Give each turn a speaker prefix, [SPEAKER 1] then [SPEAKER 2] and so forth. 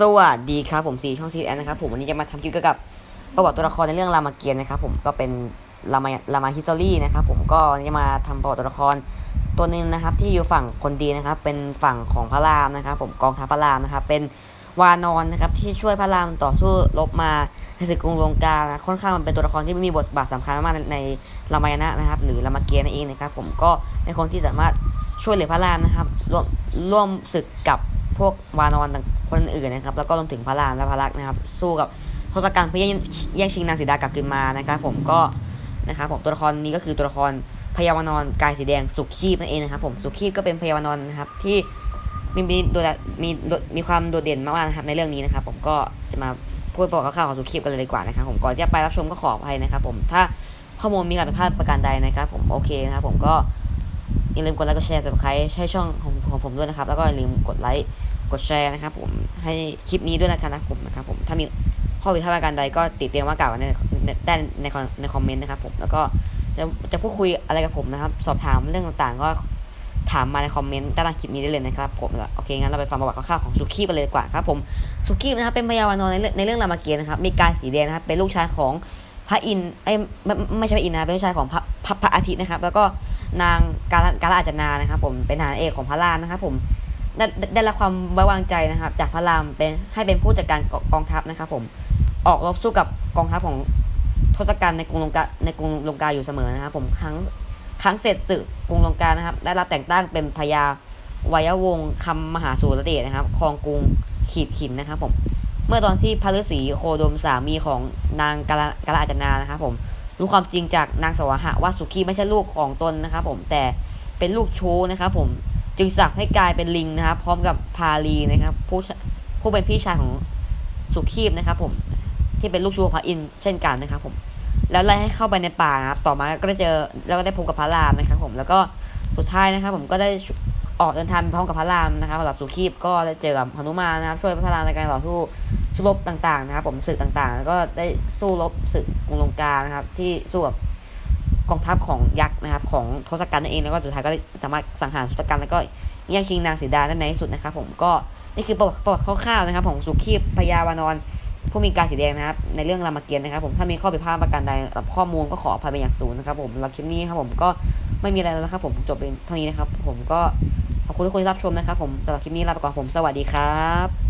[SPEAKER 1] สวัสดีครับผมสีช่องซีแอนนะครับผมวันนี้จะมาทำคลิปเกี่ยวกับประวัติตัวละครในเรื่องรามเกียรติ์นะครับผมก็เป็นรามารามาฮิสตอรี่นะครับผมก็จะมาทำประวัติตัวละครตัวหนึ่งนะครับที่อยู่ฝั่งคนดีนะครับเป็นฝั่งของพระรามนะครับผมกองทัพพระรามนะครับเป็นวานอนนะครับที่ช่วยพระรามต่อสู้รบมาในศึกกรุงลงกานะค่อนข้างมันเป็นตัวละครที่มีบทบาทสำคัญมากในรามายณะนะครับ หรือรามเกียรติ์นั่นเองนะครับผมก็เป็นคนที่สามารถช่วยเหลือพระรามนะครับร่วมร่วมศึกกับพวกวานอนต่าง คนอื่นนะครับแล้วก็รวมถึงพระรามและพระลักษณ์นะครับ สู้กับทศกัณฐ์เพื่อแย่งชิงนางสีดากลับคืนมานะครับ ผมก็นะครับผมตัวละครนี้ก็คือตัวละครพยาวนอนกายสีแดงสุขีพนั่นเองนะครับ ผมสุขีพก็เป็นพยาวนอนนะครับที่มีมีโดดมีดมีความโดดเด่นมากๆนะครับในเรื่องนี้นะครับ ผมก็จะมาพูดประวัติคร่าวของสุขีพกันเลยดีกว่านะครับ ผมก่อนจะไปรับชมก็ขออภัยนะครับ ผมถ้าข้อมูลมีการผิดพลาดประการใดนะครับ ผมโอเคนะครับผมก็อย่าลืมกดไลค์กดแชร์สับใครให้ช่องของของผมด้วยนะครับ แล้วก็อย่าลืมกดไลค์ กดแชร์นะครับผมให้คลิปนี้ด้วยนะครับผมนะครับผมถ้ามีข้อผิดพลาดประการใดก็ติดเตียงว่ากล่าวในในได้ในคอมในคอมเมนต์นะครับผมแล้วก็จะจะพูดคุยอะไรกับผมนะครับ สอบถามเรื่องต่างๆ ก็ถามมาในคอมเมนต์ใต้ล่างคลิปนี้ได้เลยนะครับผมโอเคงั้นเราไปฟังประวัติคร่าวๆของสุกี้ไปเลยดีกว่าครับผมสุกี้นะครับเป็นพยาวานอนในเรื่องในเรื่องรามเกียรติ์นะครับมีกายสีแดงนะครับเป็นลูกชายของพระอินทร์เอ้ไม่ไม่ใช่พระอินทร์นะเป็นลูกชายของพระพระพระอาทิตย์นะครับ แล้วก็นางกาลกาลอาจนานะครับ ผมเป็นทหารเอกของพระรามนะครับ ผม ได้ได้รับความไว้วางใจนะครับ จากพระรามเป็นให้เป็นผู้จัดการกองทัพนะครับ ผมออกรบสู้กับกองทัพของทศกัณฐ์ในกรุงลงกาในกรุงลงกาอยู่เสมอนะครับ ผมครั้งครั้งเสร็จศึกกรุงลงกานะครับ ได้รับแต่งตั้งเป็นพญาวัยวงศ์คำมหาสุรเดชนะครับครองกรุงขีดขินนะครับ ผม เมื่อตอนที่พระฤาษีโคดมสามีของนางกาลกาลอาจนานะครับ ผมรู้ความจริงจากนางสวหะว่าสุขีไม่ใช่ลูกของตนนะครับ ผมแต่เป็นลูกชู้นะครับ ผม จึงสับให้กลายเป็นลิงนะครับ พร้อมกับพาลีนะครับผู้ผู้เป็นพี่ชายของสุขีบนะครับ ผมที่เป็นลูกชูขอพระอินเช่นกันนะครับ ผม แล้วไล่ให้เข้าไปในป่าครับ ต่อมาก็ได้เจอแล้วก็ได้พบกับพระรามนะครับ ผมแล้วก็สุดท้ายนะครับ ผมก็ได้ออกเดินทางพร้อมกับพระรามนะครับสำหรับสุขีบก็ได้เจอกับหนุมานนะครับ ช่วยพระรามในการต่อสู้สู้รบต่างๆ นะครับ ผมศึกต่างๆ แล้วก็ได้สู้รบศึกกรุงลงกานะครับ ที่สู้กับ กองทัพของยักษ์นะครับของทศกัณฐ์นั่นเองแล้วก็สุดท้ายก็สามารถสังหารทศกัณฐ์แล้วก็แย่งชิงนางสีดาได้ในที่สุดนะครับ ผมก็นี่คือประวัติประวัติคร่าวๆนะครับ ของสุขีพยาวานอนผู้มีการสีแดงนะครับ ในเรื่องรามเกียรติ์นะครับ ผมถ้ามีข้อผิดพลาดประการใดกับข้อมูลก็ขออภัยเป็นอย่างสูงนะครับ ผมสำหรับคลิปนี้ครับผมก็ไม่มีอะไรแล้วนะครับ ผมจบเป็นเท่านี้นะครับ ผมก็ขอบคุณทุกคนที่รับชมนะครับ ผมสำหรับคลิปนี้ลาไปก่อนผมสวัสดีครับ